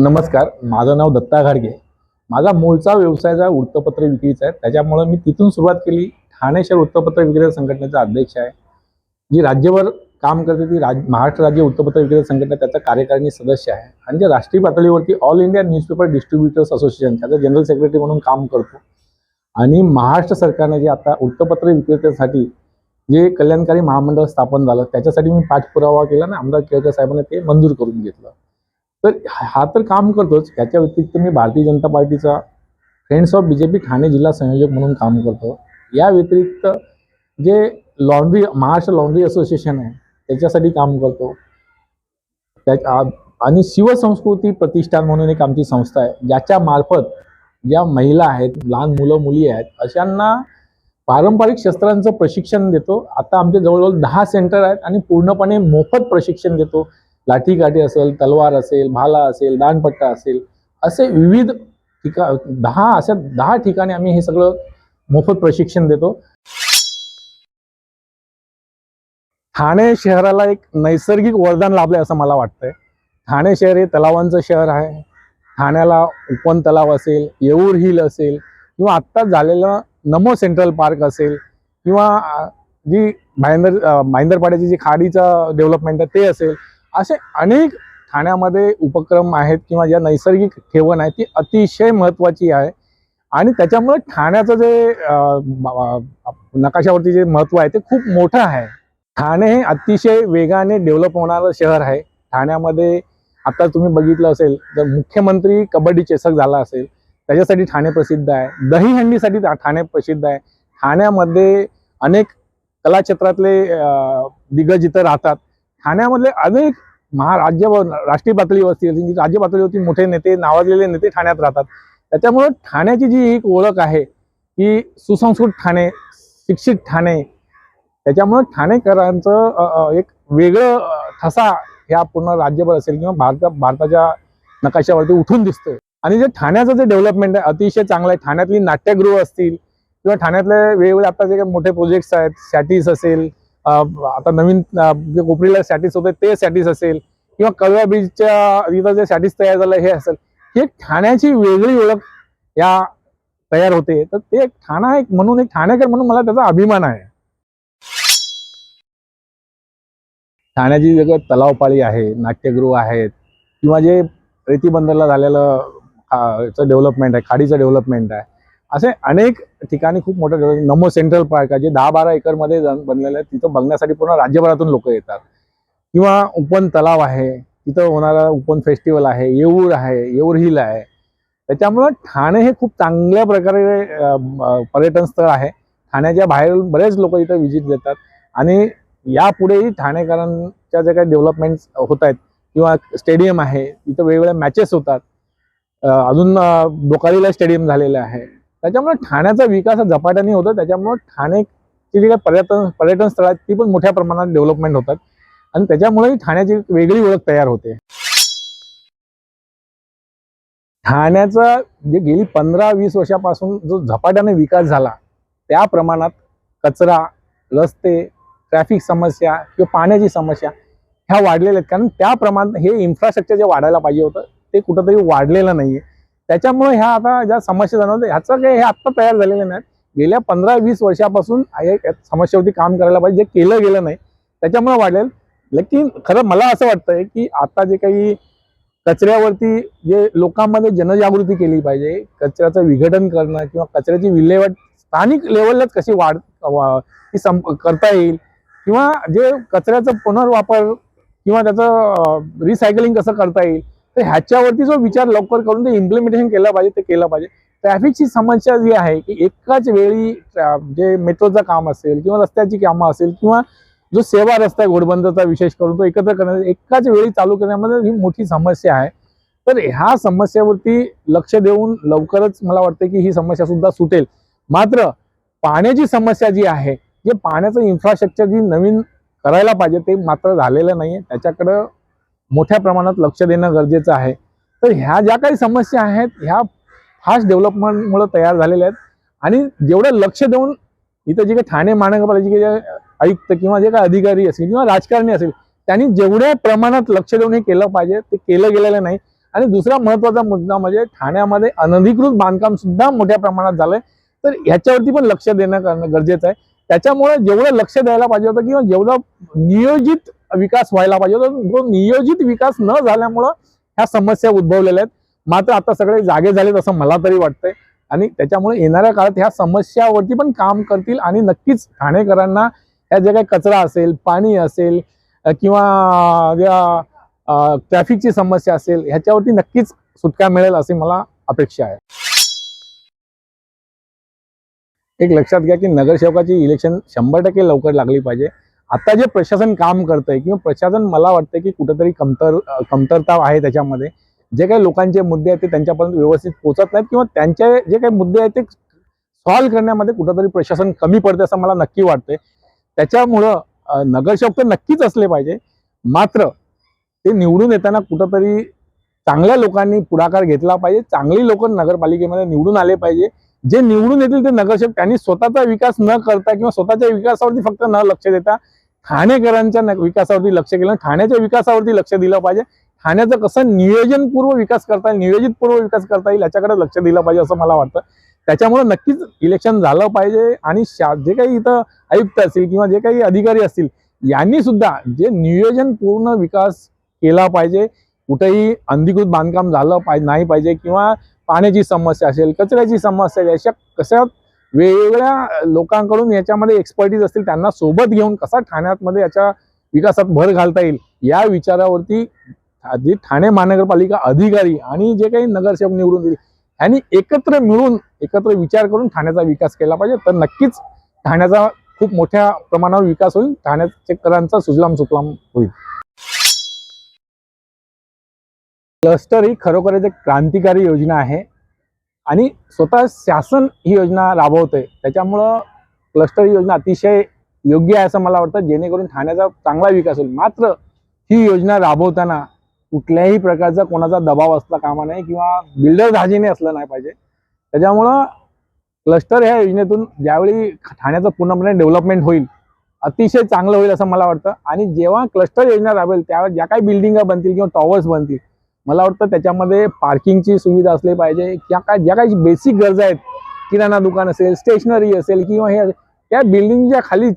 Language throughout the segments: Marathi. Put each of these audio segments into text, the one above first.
नमस्कार माझं नाव दत्ता घाडगे. माझा मूळचा व्यवसायाचा वृत्तपत्र विक्रीचा आहे. त्याच्यामुळे मी तिथून सुरुवात केली. ठाणे शहर वृत्तपत्र विक्रेता संघटनेचा अध्यक्ष आहे. जी राज्यभर काम करते ती राज महाराष्ट्र राज्य वृत्तपत्र विक्रेता संघटना त्याचा कार्यकारिणी सदस्य आहे. आणि जे राष्ट्रीय पातळीवरती all India newspaper distributors association त्याचा जनरल सेक्रेटरी म्हणून काम करतो. आणि महाराष्ट्र सरकारने जे आता वृत्तपत्र विक्रेत्यासाठी जे कल्याणकारी महामंडळ स्थापन झालं त्याच्यासाठी मी पाठपुरावा केला आणि आमदार केळकर साहेबांनी ते मंजूर करून घेतलं. तर हा तर काम करतोच. याच्या व्यतिरिक्त मी भारतीय जनता पार्टीचा friends of B J P Thane जिल्हा संयोजक म्हणून काम करतो. या व्यतिरिक्त जे लॉन्ड्री महाराष्ट्र लॉन्ड्री असोसिएशन आहे त्याच्यासाठी काम करतो. त्या आणि शिवसंस्कृती प्रतिष्ठान म्हणून एक आमची संस्था आहे ज्याच्या मार्फत ज्या महिला आहेत लहान मुलं मुली आहेत अशांना पारंपरिक शस्त्रांचं प्रशिक्षण देतो. आता आमचे जवळजवळ दहा सेंटर आहेत आणि पूर्णपणे मोफत प्रशिक्षण देतो. लाठीकाठी असेल तलवार असेल भाला असेल दानपट्टा असेल असे विविध ठिका दहा अशा दहा ठिकाणी आम्ही हे सगळं मोफत प्रशिक्षण देतो. ठाणे शहराला एक नैसर्गिक वरदान लाभले असं मला वाटतंय. ठाणे शहर हे तलावांचं शहर आहे. ठाण्याला उपवन तलाव असेल येऊर हिल असेल किंवा आत्ताच झालेलं नमो सेंट्रल पार्क असेल किंवा जी भाईंदर भाईंदरपाड्याची जी खाडीचं डेव्हलपमेंट आहे ते असेल असे अनेक ठाण्यामध्ये उपक्रम आहेत किंवा ज्या नैसर्गिक ठेवण आहे ती अतिशय महत्त्वाची आहे. आणि त्याच्यामुळे ठाण्याचं जे नकाशावरती जे महत्त्व आहे ते खूप मोठं आहे. ठाणे हे अतिशय वेगाने डेव्हलप होणारं शहर आहे. ठाण्यामध्ये आता तुम्ही बघितलं असेल जर मुख्यमंत्री कबड्डी चषक झाला असेल त्याच्यासाठी ठाणे प्रसिद्ध आहे. दहीहंडीसाठी ठाणे प्रसिद्ध आहे. ठाण्यामध्ये अनेक कलाक्षेत्रातले दिग्गज इथं राहतात. ठाण्यामधले अनेक महाराज्य राष्ट्रीय पातळीवरती असेल, राज्य पातळीवरती मोठे नेते नावाजलेले नेते ठाण्यात राहतात. त्याच्यामुळं ठाण्याची जी एक ओळख आहे की सुसंस्कृत ठाणे शिक्षित ठाणे त्याच्यामुळं ठाणेकरांचं एक वेगळं ठसा ह्या पूर्ण राज्यभर असेल किंवा भारता भारताच्या नकाशावरती उठून दिसतोय. आणि जे ठाण्याचं जे डेव्हलपमेंट आहे अतिशय चांगलं आहे. ठाण्यातली नाट्यगृह असतील किंवा ठाण्यातले वेगवेगळे आता जे काही मोठे प्रोजेक्ट्स आहेत सॅटीज असेल आता नवीन जे कोपरीला सॅटिस होते ते सॅटिस असेल किंवा कळव्या बीचच्या इथं जे सॅटिस तयार झालं हे असेल ही एक ठाण्याची वेगळी ओळख या तयार होते. तर ते एक ठाणा एक म्हणून एक ठाणेकर म्हणून मला त्याचा अभिमान आहे. ठाण्याची जग तलावपाळी आहे नाट्यगृह आहेत किंवा जे रेतीबंदरला झालेलं डेव्हलपमेंट आहे खाडीचं डेव्हलपमेंट आहे असे अनेक ठिकाणी खूप मोठं नमो सेंट्रल पार्क आहे जे दहा बारा एकरमध्ये बनलेलं आहे. तिथं बघण्यासाठी पूर्ण राज्यभरातून लोक येतात. किंवा उपन तलाव आहे तिथं होणारा उपन फेस्टिवल आहे येऊर आहे येऊर हिल आहे. त्याच्यामुळं ठाणे हे खूप चांगल्या प्रकारे पर्यटन स्थळ आहे. ठाण्याच्या बाहेर बरेच लोक इथं व्हिजिट देतात. आणि यापुढेही ठाणेकरांच्या जे काही डेव्हलपमेंट्स होत आहेत किंवा स्टेडियम आहे तिथं वेगवेगळ्या मॅचेस होतात. अजून अ, स्टेडियम झालेलं आहे. त्याच्यामुळे ठाण्याचा विकास हा झपाट्याने होतो त्याच्यामुळे ठाणेची जी काही पर्यटन पर्यटन स्थळ आहेत ती पण मोठ्या प्रमाणात डेव्हलपमेंट होतात. आणि त्याच्यामुळेही ठाण्याची वेगळी ओळख तयार होते. ठाण्याचा जे गेली पंधरा वीस वर्षापासून जो झपाट्याने विकास झाला त्या प्रमाणात कचरा रस्ते ट्रॅफिक समस्या किंवा पाण्याची समस्या ह्या वाढलेल्या आहेत. कारण त्या प्रमाणात हे इन्फ्रास्ट्रक्चर जे वाढायला पाहिजे होतं ते कुठंतरी वाढलेलं नाहीये. त्याच्यामुळे ह्या आता ज्या समस्या जाणवतात ह्याचं काही हे आत्ता तयार झालेलं नाही. गेल्या पंधरा वीस वर्षापासून या समस्येवरती काम करायला पाहिजे जे केलं गेलं नाही त्याच्यामुळे वाढेल. लेकिन खरं मला असं वाटतंय की आता जे काही कचऱ्यावरती जे लोकांमध्ये जनजागृती केली पाहिजे कचऱ्याचं विघटन करणं किंवा कचऱ्याची विल्हेवाट स्थानिक लेवललाच कशी वाढ वा- ती संप करता येईल किंवा जे कचऱ्याचं पुनर्वापर किंवा त्याचं रिसायकलिंग कसं करता येईल तर ह्याच्यावरती जो विचार लवकर करून ते इम्प्लिमेंटेशन केलं पाहिजे ते केलं पाहिजे. ट्रॅफिकची समस्या जी आहे की एकाच वेळी जे मेट्रोचं काम असेल किंवा रस्त्याची कामं असेल किंवा जो सेवा रस्ता आहे घोडबंदरचा विशेष करून तो एकत्र करण्याचा एकाच वेळी चालू करण्यामध्ये ही मोठी समस्या आहे. तर ह्या समस्येवरती लक्ष देऊन लवकरच मला वाटतं की ही समस्या सुद्धा सुटेल. मात्र पाण्याची समस्या जी आहे जे पाण्याचं इन्फ्रास्ट्रक्चर जी नवीन करायला पाहिजे ते मात्र झालेलं नाही आहे त्याच्याकडं मोठ्या प्रमाणात लक्ष देणं गरजेचं आहे. तर ह्या ज्या काही समस्या आहेत ह्या फास्ट डेव्हलपमेंटमुळे तयार झालेल्या आहेत. आणि जेवढं लक्ष देऊन इथं जे काही ठाणे महानगरपालिकेचे जे आयुक्त किंवा जे काही अधिकारी असतील किंवा राजकारणी असेल त्यांनी जेवढ्या प्रमाणात लक्ष देऊन हे केलं पाहिजे ते केलं गेलेलं नाही. आणि दुसरा महत्त्वाचा मुद्दा म्हणजे ठाण्यामध्ये अनधिकृत बांधकाम सुद्धा मोठ्या प्रमाणात झालंय. तर ह्याच्यावरती पण लक्ष देणं करणं गरजेचं आहे. त्याच्यामुळे जेवढं लक्ष द्यायला पाहिजे होतं किंवा जेवढं नियोजित विकास व्हायला पाहिजे होता. तो नियोजित विकास न झाल्यामुळं ह्या समस्या उद्भवलेल्या आहेत. मात्र आता सगळे जागे झालेत असं मला तरी वाटतंय. आणि त्याच्यामुळे येणाऱ्या काळात ह्या समस्यावरती पण काम करतील आणि नक्कीच ठाणेकरांना ह्या जे काही कचरा असेल पाणी असेल किंवा ज्या ट्रॅफिकची समस्या असेल ह्याच्यावरती नक्कीच सुटका मिळेल अशी मला अपेक्षा आहे. एक लक्षात घ्या की नगरसेवकाची इलेक्शन शंभर टक्के लवकर लागली पाहिजे. आता जे प्रशासन काम करतंय किंवा प्रशासन मला वाटतं की कुठंतरी कमतर कमतरता आहे त्याच्यामध्ये जे काही लोकांचे मुद्दे आहेत ते त्यांच्यापर्यंत व्यवस्थित पोहोचत नाहीत किंवा त्यांचे जे काही मुद्दे आहेत ते सॉल्व्ह करण्यामध्ये कुठंतरी प्रशासन कमी पडते असं मला नक्की वाटतंय. त्याच्यामुळं नगरसेवक तर नक्कीच असले पाहिजे. मात्र ते निवडून येताना कुठंतरी चांगल्या लोकांनी पुढाकार घेतला पाहिजे. चांगली लोक नगरपालिकेमध्ये निवडून आले पाहिजे. जे निवडून येतील ते नगरसेवक त्यांनी स्वतःचा विकास न करता किंवा स्वतःच्या विकासावरती फक्त न लक्ष देता ठाणेकरांच्या न- विकासावरती लक्ष केलं ठाण्याच्या विकासावरती लक्ष दिलं पाहिजे. ठाण्याचं कसं नियोजनपूर्व विकास करता येईल नियोजितपूर्व विकास करता येईल याच्याकडे लक्ष दिलं पाहिजे असं मला वाटतं. त्याच्यामुळे नक्कीच इलेक्शन झालं पाहिजे आणि शा जे काही इथं आयुक्त असतील किंवा जे काही अधिकारी असतील यांनी सुद्धा जे नियोजनपूर्ण विकास केला पाहिजे कुठेही अंधिकृत बांधकाम झालं पाहिजे नाही पाहिजे किंवा पाण्याची समस्या असेल कचऱ्याची समस्या अशा कशा वेगवेगळ्या लोकांकडून याच्यामध्ये एक्सपर्टीज असतील त्यांना सोबत घेऊन कसा ठाण्यामध्ये याच्या विकासात भर घालता येईल या विचारावरती जे ठाणे महानगरपालिका अधिकारी आणि जे काही नगरसेवक निवडून दिले यांनी एकत्र मिळून एकत्र विचार करून ठाण्याचा विकास केला पाहिजे. तर नक्कीच ठाण्याचा खूप मोठ्या प्रमाणावर विकास होईल ठाण्याकरांचा सुजलाम सुफलाम होईल. क्लस्टर ही खरोखरच एक क्रांतिकारी योजना आहे. आणि स्वतः शासन ही योजना राबवतंय. त्याच्यामुळं क्लस्टर ही योजना अतिशय योग्य आहे असं मला वाटतं. जेणेकरून ठाण्याचा चांगला विकास होईल. मात्र ही योजना राबवताना कुठल्याही प्रकारचा कोणाचा दबाव असला कामा नाही किंवा बिल्डर धाजीने असलं नाही पाहिजे. त्याच्यामुळं क्लस्टर ह्या योजनेतून ज्यावेळी ठाण्याचं पूर्णपणे डेव्हलपमेंट होईल अतिशय चांगलं होईल असं मला वाटतं. आणि जेव्हा क्लस्टर योजना राबेल त्यावेळेस ज्या काही बिल्डिंगा बनतील किंवा टॉवर्स बनतील मला वाटतं त्याच्यामध्ये पार्किंगची सुविधा असली पाहिजे. किंवा काय ज्या काही बेसिक गरजा आहेत किराणा दुकान असेल स्टेशनरी असेल किंवा हे त्या बिल्डिंगच्या खालीच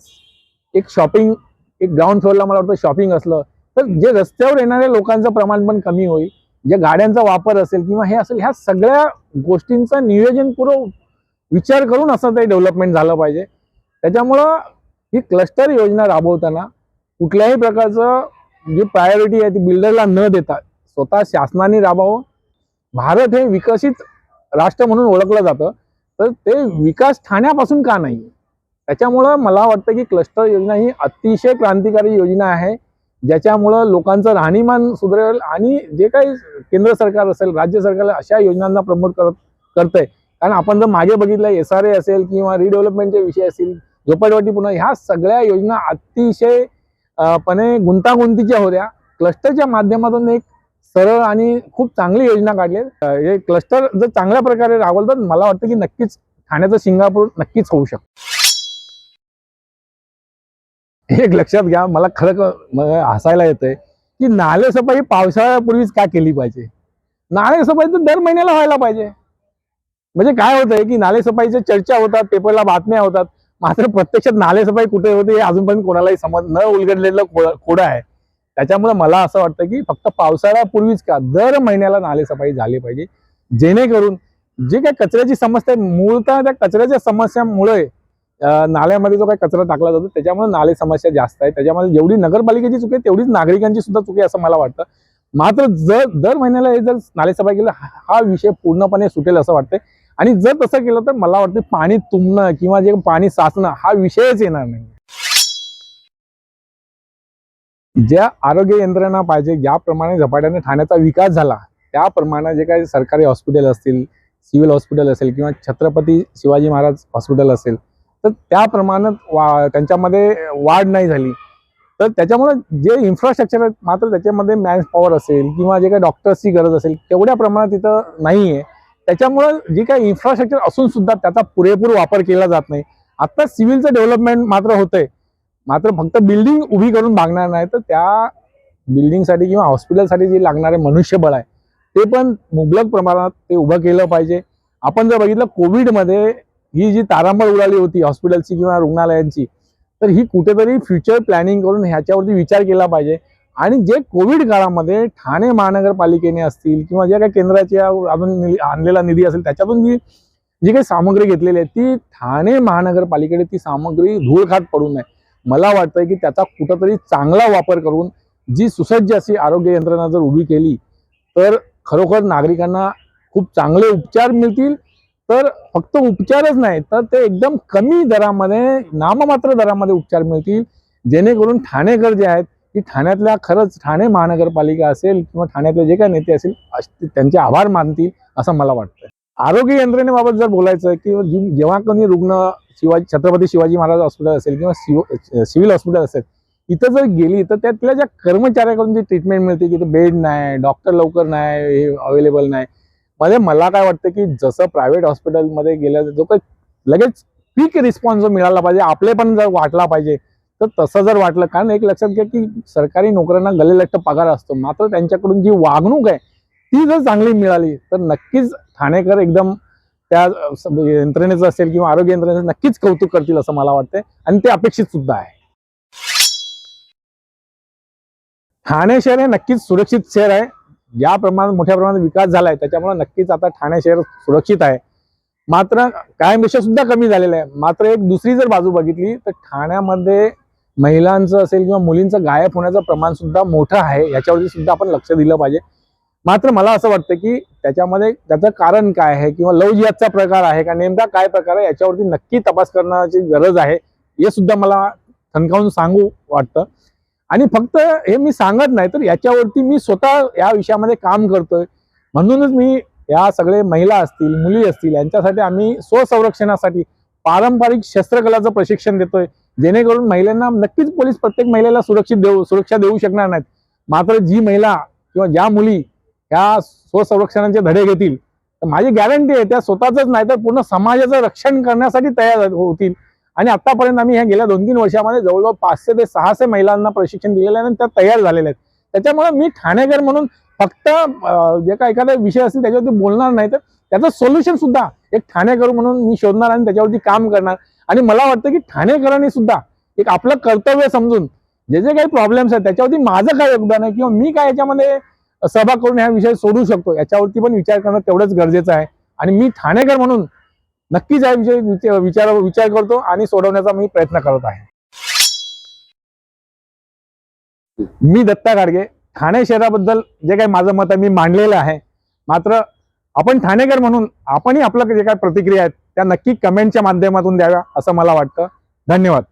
एक शॉपिंग एक ग्राउंड फ्लोअरला मला वाटतं शॉपिंग असलं तर जे रस्त्यावर येणाऱ्या लोकांचं प्रमाण पण कमी होईल जे गाड्यांचा वापर असेल किंवा हे असेल ह्या सगळ्या गोष्टींचा नियोजनपूर्व विचार करून असं ते डेव्हलपमेंट झालं पाहिजे. त्याच्यामुळं ही क्लस्टर योजना राबवताना कुठल्याही प्रकारचं जी प्रायोरिटी आहे ती बिल्डरला न देता स्वतः शासनाने राबावं. भारत हे विकसित राष्ट्र म्हणून ओळखलं जातं. तर ते विकास ठाण्यापासून का नाही? त्याच्यामुळं मला वाटतं की क्लस्टर योजना ही अतिशय क्रांतिकारी योजना आहे. ज्याच्यामुळं लोकांचं राहणीमान सुधारेल आणि जे काही केंद्र सरकार असेल राज्य सरकार अशा योजनांना प्रमोट करत करतंय. कारण आपण जर मागे बघितलं एस आर ए असेल किंवा रिडेव्हलपमेंटचे विषय असतील झोपडवाटी पुन्हा ह्या सगळ्या योजना अतिशय पणे गुंतागुंतीच्या होत्या. क्लस्टरच्या माध्यमातून एक सरळ आणि खूप चांगली योजना काढली हे क्लस्टर जर चांगल्या प्रकारे राबवलं तर मला वाटतं की नक्कीच ठाण्याचं सिंगापूर नक्कीच होऊ शकतं. एक लक्षात घ्या मला खरं हसायला येतंय की नालेसफाई पावसाळ्यापूर्वीच का केली पाहिजे? नालेसफाई तर दर महिन्याला व्हायला पाहिजे. म्हणजे काय होतंय की नालेसफाईच्या चर्चा होतात पेपरला बातम्या होतात मात्र प्रत्यक्षात नालेसफाई कुठे होते हे अजूनपर्यंत कोणालाही समज न उलगडलेलं खोडं आहे. त्याच्यामुळे मला असं वाटतं की फक्त पावसाळ्यापूर्वीच का दर महिन्याला नालेसफाई झाली पाहिजे. जेणेकरून जे काही कचऱ्याची समस्या आहे, मूळतः त्या कचऱ्याच्या समस्यामुळे नाल्यामध्ये जो काही कचरा टाकला जातो त्याच्यामुळे नाले समस्या जास्त आहे त्याच्यामध्ये जेवढी नगरपालिकेची चुकी आहे तेवढीच नागरिकांची सुद्धा चुकी असं मला वाटतं. मात्र जर दर महिन्याला हे जर नालेसफाई केलं हा हा विषय पूर्णपणे सुटेल असं वाटतंय. आणि जर तसं केलं तर मला वाटतं पाणी तुंबणं किंवा जे पाणी साचणं हा विषयच येणार नाही ज्या आरोग्य यंत्रणा पाहिजे ज्याप्रमाणे झपाट्याने ठाण्याचा विकास झाला त्याप्रमाणे जे काही सरकारी हॉस्पिटल असतील सिव्हिल हॉस्पिटल असेल किंवा छत्रपती शिवाजी महाराज हॉस्पिटल असेल तर त्याप्रमाणे वा त्यांच्यामध्ये वाढ नाही झाली. तर त्याच्यामुळे जे इन्फ्रास्ट्रक्चर आहे मात्र त्याच्यामध्ये मॅन पॉवर असेल किंवा जे काही डॉक्टर्सची गरज असेल तेवढ्या प्रमाणात तिथं नाही आहे त्याच्यामुळं जे काही इन्फ्रास्ट्रक्चर असून सुद्धा त्याचा पुरेपूर वापर केला जात नाही. आत्ता सिव्हिलचं डेव्हलपमेंट मात्र होतंय. मात्र फक्त बिल्डिंग उभी करून भागणार नाही तर त्या बिल्डिंगसाठी किंवा हॉस्पिटलसाठी जे लागणारे मनुष्यबळ आहे ते पण मुबलक प्रमाणात ते उभं केलं पाहिजे. आपण जर बघितलं कोविडमध्ये ही जी तारांबळ उडाली होती हॉस्पिटलची किंवा रुग्णालयांची तर ही कुठेतरी फ्युचर प्लॅनिंग करून ह्याच्यावरती विचार केला पाहिजे. आणि जे कोविड काळामध्ये ठाणे महानगरपालिकेने असतील किंवा ज्या काही केंद्राच्या अजून निधी- आणलेला निधी असेल त्याच्यातून जी जी काही सामग्री घेतलेली आहे ती ठाणे महानगरपालिकेने ती सामग्री धूळखात पडू नये. मला वाटतंय की त्याचा कुठंतरी चांगला वापर करून जी सुसज्ज अशी आरोग्य यंत्रणा जर उभी केली तर खरोखर नागरिकांना खूप चांगले उपचार मिळतील. तर फक्त उपचारच नाही तर ते एकदम कमी दरामध्ये नाममात्र दरामध्ये उपचार मिळतील. जेणेकरून ठाणेकर जे आहेत की ठाण्यातल्या खरंच ठाणे महानगरपालिका असेल किंवा ठाण्यातले जे काही नेते असेल अश- त्यांचे आभार मानतील असं मला वाटतं आरोग्य यंत्रणेबाबत जर बोलायचं की जेव्हा कोणी रुग्ण शिवाजी छत्रपती शिवाजी महाराज हॉस्पिटल असेल किंवा शिव सिव्हिल हॉस्पिटल असेल इथं जर गेली तर त्यातल्या ज्या कर्मचाऱ्याकडून जी ट्रीटमेंट मिळते की बेड नाही डॉक्टर लवकर नाही हे अवेलेबल नाही मध्ये मला काय वाटतं की जसं प्रायव्हेट हॉस्पिटलमध्ये गेल्या जो काही लगेच पीक रिस्पॉन्स जो मिळाला पाहिजे आपले पण जर वाटला पाहिजे तर तसं जर वाटलं कारण एक लक्षात घ्या की सरकारी नोकऱ्यांना गलेलट्ट पगार असतो मात्र त्यांच्याकडून जी वागणूक आहे ती जर चांगली मिळाली तर नक्कीच ठाणेकर एकदम त्या यंत्रणेचं असेल किंवा आरोग्य यंत्रणेचं नक्कीच कौतुक करतील असं मला वाटतंय. आणि ते अपेक्षित सुद्धा आहे. ठाणे शहर हे नक्कीच सुरक्षित शहर आहे. ज्या प्रमाणात मोठ्या प्रमाणात विकास झाला आहे त्याच्यामुळे नक्कीच आता ठाणे शहर सुरक्षित आहे. मात्र कायमपेक्षा सुद्धा कमी झालेलं आहे. मात्र एक दुसरी जर बाजू बघितली तर ठाण्यामध्ये महिलांचं असेल किंवा मुलींचं गायब होण्याचं प्रमाण सुद्धा मोठं आहे. याच्यावरती सुद्धा आपण लक्ष दिलं पाहिजे. मात्र मला असं वाटतं की त्याच्यामध्ये त्याचं कारण काय आहे किंवा लव जिहादचा प्रकार आहे का नेमका काय प्रकार आहे याच्यावरती नक्की तपास करण्याची गरज आहे हे सुद्धा मला ठणकावून सांगू वाटतं. आणि फक्त हे मी सांगत नाही तर याच्यावरती मी स्वतः या विषयामध्ये काम करतोय. म्हणूनच मी या सगळे महिला असतील मुली असतील यांच्यासाठी आम्ही स्वसंरक्षणासाठी पारंपरिक शस्त्रकलाचं प्रशिक्षण देतोय जेणेकरून महिलांना नक्कीच पोलीस प्रत्येक महिलेला सुरक्षित देऊ सुरक्षा देऊ शकणार नाहीत. मात्र जी महिला किंवा ज्या मुली ह्या स्वसंरक्षणाचे धडे घेतील. तर माझी गॅरंटी आहे त्या स्वतःच नाही तर पूर्ण समाजाचं रक्षण करण्यासाठी तयार होतील. आणि आतापर्यंत आम्ही ह्या गेल्या दोन तीन वर्षामध्ये जवळजवळ पाचशे ते सहाशे महिलांना प्रशिक्षण दिलेलं आहे आणि त्या तयार झालेल्या आहेत. त्याच्यामुळे मी ठाणेकर म्हणून फक्त जे काय एखादा विषय असेल त्याच्यावरती बोलणार नाही तर त्याचं सोल्युशन सुद्धा एक ठाणेकर म्हणून मी शोधणार आणि त्याच्यावरती काम करणार. आणि मला वाटतं की ठाणेकरांनी सुद्धा एक आपलं कर्तव्य समजून जे जे काही प्रॉब्लेम्स आहेत त्याच्यावरती माझं काय योगदान आहे किंवा मी काय याच्यामध्ये सहभाग करून हा विषय सोडू शकतो. याच्यावरती पण विचार करणं तेवढंच गरजेचं आहे. आणि मी ठाणेकर म्हणून नक्कीच या विषयी विचार विचार विचार करतो आणि सोडवण्याचा मी प्रयत्न करत आहे. मी दत्ता गाडगे ठाणे शहराबद्दल जे काही माझं मत आहे मी मांडलेलं आहे. मात्र आपण ठाणेकर म्हणून आपणही आपलं जे काही प्रतिक्रिया आहेत त्या नक्की कमेंटच्या माध्यमातून द्याव्या असं मला वाटतं. धन्यवाद.